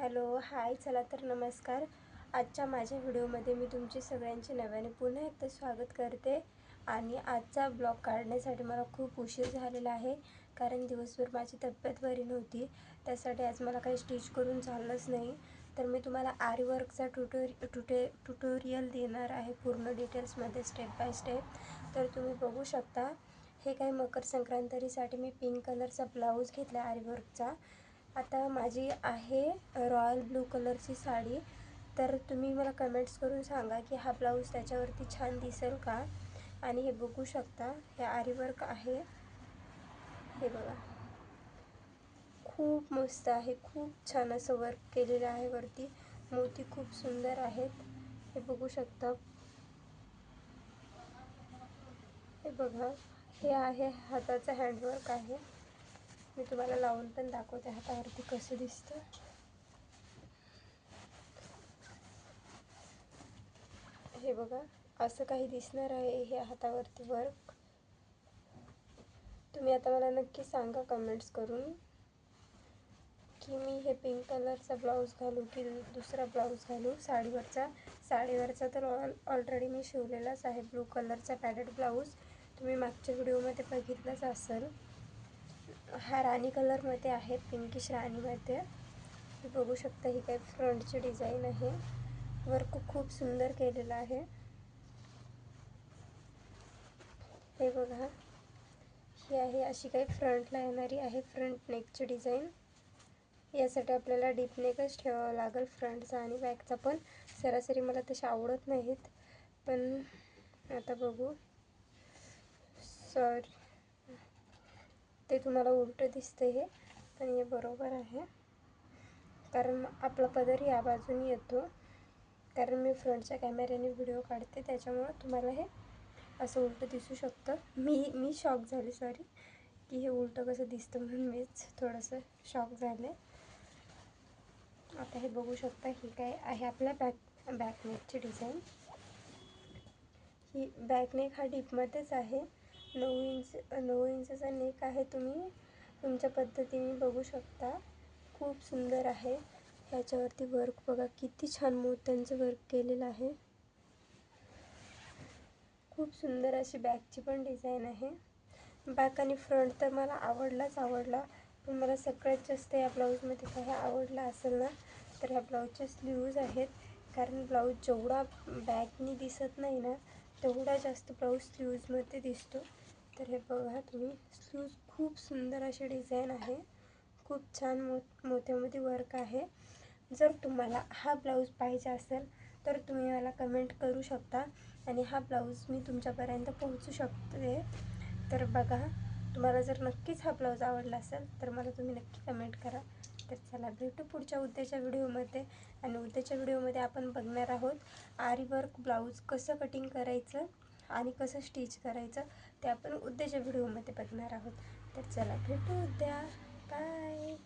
Hello hi चला तर नमस्कार. आजच्या माझ्या व्हिडिओमध्ये मी तुमची सगळ्यांचे नव्याने पुन्हा एकदा स्वागत करते. आणि आजचा ब्लॉग काढण्यासाठी मला खूप उशीर झालेला आहे कारण दिवसभर माझी तब्येत बरी नव्हती. त्यासाठी आज मला काही स्टिच करून चाललंच नाही. तर मी तुम्हाला आरी वर्कचा ट्युटोरि ट्युटे ट्युटोरियल देणार आहे पूर्ण डिटेल्समध्ये स्टेप बाय स्टेप. तर तुम्ही बघू शकता हे काही मकर संक्रांतीसाठी मी पिंक कलरचा ब्लाऊज घेतला आरी वर्कचा आता माझी आहे रॉयल ब्लू कलरची साडी. तर तुम्ही मला कमेंट्स करून सांगा की हा ब्लाऊज त्याच्यावरती छान दिसेल का? आणि हे बघू शकता हे आरीवर्क आहे. हे बघा. खूप मस्त आहे खूप छान असं वर्क केलेलं आहे वरती. मोती खूप सुंदर आहेत. हे बघू शकता. हे बघा हे आहे हाताचं हँडवर्क आहे. मी तुम्हाला लावून पण दाखवते. हातावरती कसं दिसतं. हे बघा असं काही दिसणार आहे हे हातावरती वर्क तुम्ही आता मला नक्की सांगा कमेंट्स करून की मी हे पिंक कलरचा ब्लाऊज घालू की दुसरा ब्लाऊज घालू? साडीवरचा. साडीवरचा तर ऑल ऑलरेडी मी शिवलेलाच आहे. ब्लू कलरचा पॅडेड ब्लाऊज तुम्ही मागच्या व्हिडिओमध्ये बघितलंच असेल. हा राणी कलरमध्ये आहे पिंकिश राणीमध्ये. तुम्ही बघू शकता ही काही फ्रंटची डिझाईन आहे. वर्क खूप सुंदर केलेलं आहे. हे बघा. ही आहे अशी काही फ्रंटला येणारी आहे फ्रंट नेकची डिझाईन यासाठी आपल्याला डीप नेकच ठेवावं लागेल फ्रंटचा आणि बॅकचा पण. सरासरी मला तसे आवडत नाहीत. पण आता बघू. सॉरी ते तुम्हाला उलटं दिसतं हे पण हे बरोबर आहे. कारण आपला पदर या बाजूने येतो. कारण मी फ्रंटच्या कॅमेऱ्याने व्हिडिओ काढते त्याच्यामुळं तुम्हाला हे असं उलटं दिसू शकतं. मी मी शॉक झाले सॉरी की हे उलटं कसं दिसतं म्हणून मीच थोडंसं शॉक झाले. आता हे बघू शकता ही काय आहे आपल्या बॅक बॅकनेकची डिझाईन ही बॅकनेक हा डीपमध्येच आहे. नऊ इंच नऊ इंचचा नेक आहे तुम्ही तुमच्या पद्धतीने बघू शकता. खूप सुंदर आहे. ह्याच्यावरती वर्क बघा किती छान मोत्यांचं वर्क केलेलं आहे. खूप सुंदर अशी बॅकची पण डिझाईन आहे. बॅक आणि फ्रंट तर मला आवडलाच आवडला. पण मला सगळ्यात जास्त या ब्लाऊजमध्ये काही आवडला असेल ना तर ह्या ब्लाऊजच्या स्लीव्ज आहेत. कारण ब्लाऊज जेवढा बॅकनी दिसत नाही ना तेवढा जास्त ब्लाऊज स्लीव्जमध्ये दिसतो. तर हे बघा तुम्ही स्लीव्ज खूप सुंदर अशी डिझाईन आहे. खूप छान मो मोत्यामध्ये वर्क आहे. जर तुम्हाला हा ब्लाऊज पाहिजे असेल तर तुम्ही मला कमेंट करू शकता आणि हा ब्लाऊज मी तुमच्यापर्यंत पोहोचू शकते. तर बघा तुम्हाला जर नक्कीच हा ब्लाऊज आवडला असेल तर मला तुम्ही नक्की कमेंट करा. तर चला भेटू पुढच्या उद्याच्या व्हिडिओमध्ये. आणि उद्याच्या व्हिडिओमध्ये आपण बघणार आहोत आरीवर्क ब्लाऊज कसं कटिंग करायचं आणि कसं स्टिच करायचं ते आपण उद्याच्या व्हिडिओमध्ये बघणार आहोत. तर चला भेटू उद्या. बाय